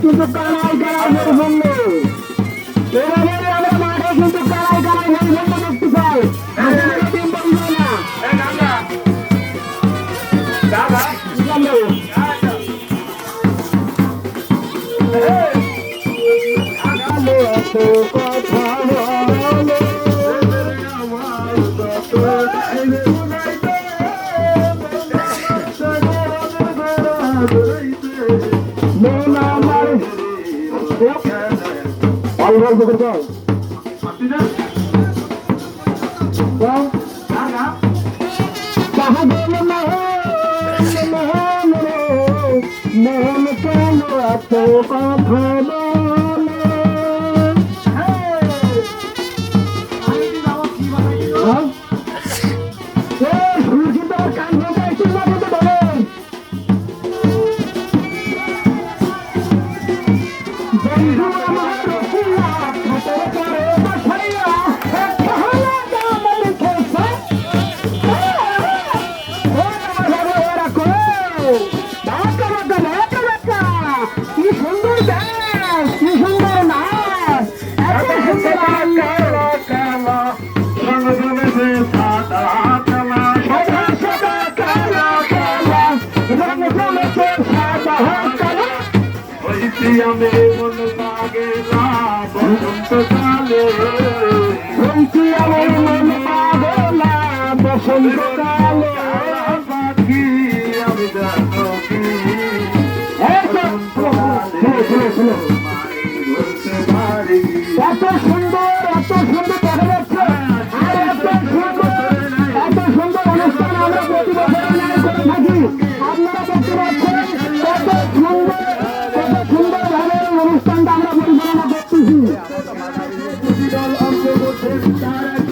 কিন্তু কানায় কানায় বন্ধ বল গোবর বল মন কেন এত কথা Thank you. আমি মন পাগে না, বসন্ত কালে। বলছি সুন্দর, এত সুন্দর সুন্দর, এত সুন্দর অনুষ্ঠান আমরা Every time I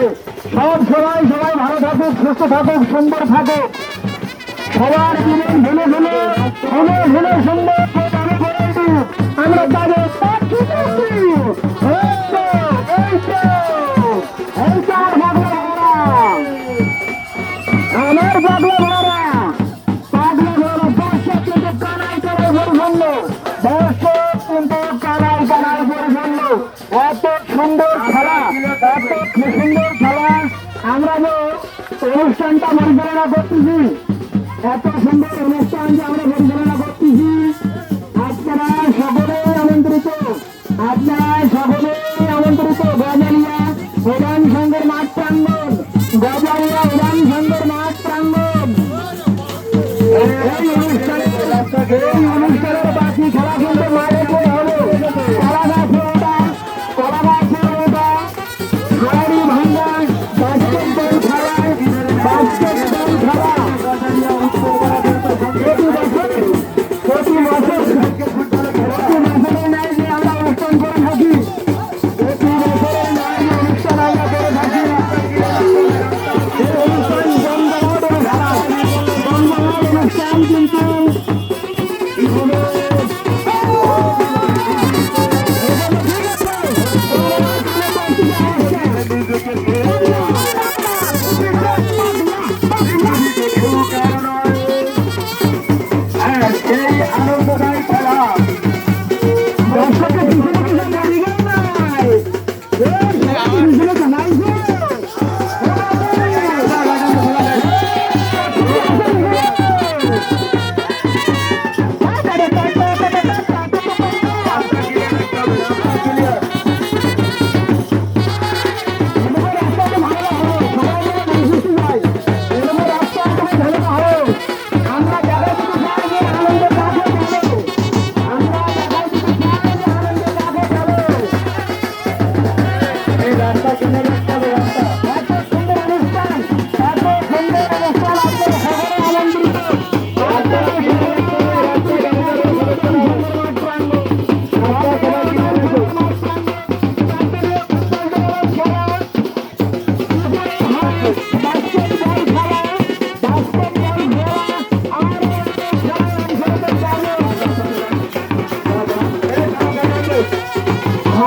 সবাই সব সবাই সবাই ভালো থাকুক সুস্থ থাকুক সুন্দর থাকুক সবার জীবন ভুলে ভুলে ভুলে ভুলে সুন্দর আমরা তাদের আমার বাবা অনুষ্ঠানটা পরিচালনা করতেছি। এত সুন্দর অনুষ্ঠান যে আমরা পরিচালনা করতেছি। আপনারা সকলে আমন্ত্রিত। আপনারা সকলে আমন্ত্রিত। গজালিয়া উদান সংঘের মাঠ প্রাঙ্গন গজালিয়া সংঘের মাঠ প্রাঙ্গন এই অনুষ্ঠানের বাকি খেলা কিন্তু Thank you.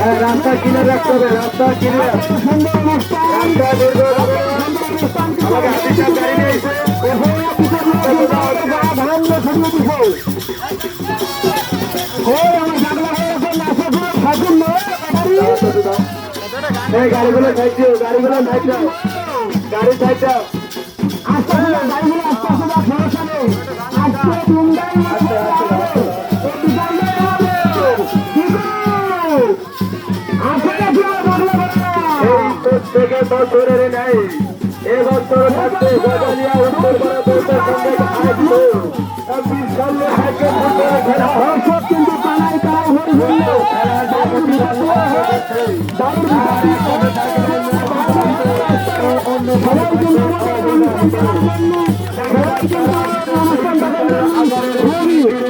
রাস্তা কিনে রাখতে হবে রাস্তা কিনে রাস্তা দীর্ঘ গাড়িগুলো সাইড দিও গাড়িগুলো সাইড দাও গাড়ি সাইড আস্তে গাড়িগুলো আস্তে আস্তে আস্তে আস্তে আস্তে বছরের নেই এবছর থাকতে গজালিয়া উত্তর ভারতের সঙ্গে বিশাল হাতে খেলা হয় কিন্তু তারাই তারাই হয়ে গেল সবাই কিন্তু আমাদের অনুষ্ঠান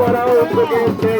করা উদ্যোগে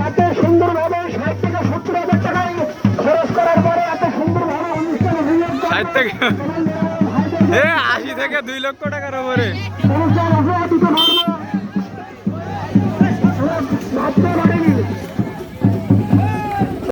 এত সুন্দর ভাবে ষাট থেকে সত্তর হাজার টাকায় খরচ করার পরে এত সুন্দর ভাবে অনুষ্ঠান ষাট থেকে এ, আশি থেকে দুই লক্ষ টাকার উপরে।